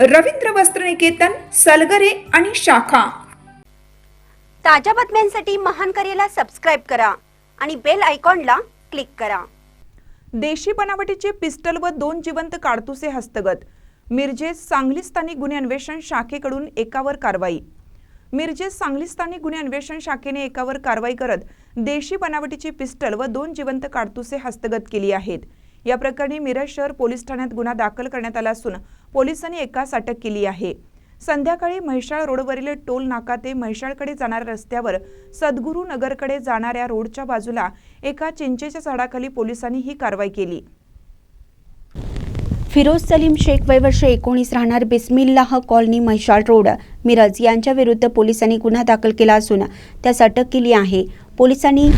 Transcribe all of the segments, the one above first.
रवींद्र वस्त्रनिकेतन सलगरे आणि शाखा. ताज्या बातम्यांसाठी महान करेला सबस्क्राईब करा आणि बेल आयकॉनला क्लिक करा. देशी बनावटीचे पिस्टल व दोन जिवंत काडतुसे हस्तगत. मिरजेत सांगली स्थानिक गुन्हे अन्वेषण शाखेकडून एकावर कारवाई. मिरजेत सांगली स्थानिक गुन्हे अन्वेषण शाखेने एकावर कारवाई करत देशी बनावटीची पिस्टल व दोन जिवंत काडतुसे हस्तगत केली आहेत. या प्रकरणी मिरज शहर पोलीस ठाण्यात गुन्हा दाखल करण्यात आला असून पोलिसांनी एकास अटक केली आहे. संध्याकाळी म्हैसाळ रोडवरील टोल नाका ते म्हैसाळकडे जाणाऱ्या रस्त्यावर सद्गुरू नगरकडे जाणाऱ्या रोडच्या बाजूला एका चिंचेच्या झाडाखाली पोलिसांनी ही कारवाई केली. फिरोज सलीम शेख वय वर्ष एकोणीस राहणार बिस्मिल्लाह कॉलनी म्हैसाळ रोड. मिरज यांच्या विरुद्ध पोलिसांनी गुन्हा दाखल केला असून त्यास अटक केली आहे. पोलिसांनी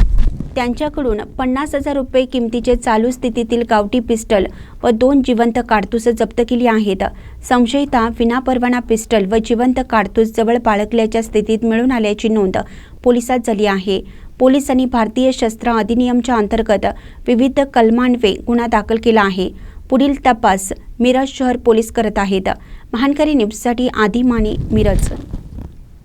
त्यांच्याकडून पन्नास हजार रुपये किमतीचे चालू स्थितीतील गावठी पिस्टल व दोन जिवंत काडतूस जप्त केली आहेत. संशयिता विनापरवाना पिस्टल व जिवंत काडतूस जवळ बाळगल्याच्या स्थितीत मिळून आल्याची नोंद पोलिसात झाली आहे. पोलिसांनी भारतीय शस्त्र अधिनियमच्या अंतर्गत विविध कलमांवे गुन्हा दाखल केला आहे. पुढील तपास मिरज शहर पोलीस करत आहेत. महानकरी न्यूजसाठी आदी माने मिरज.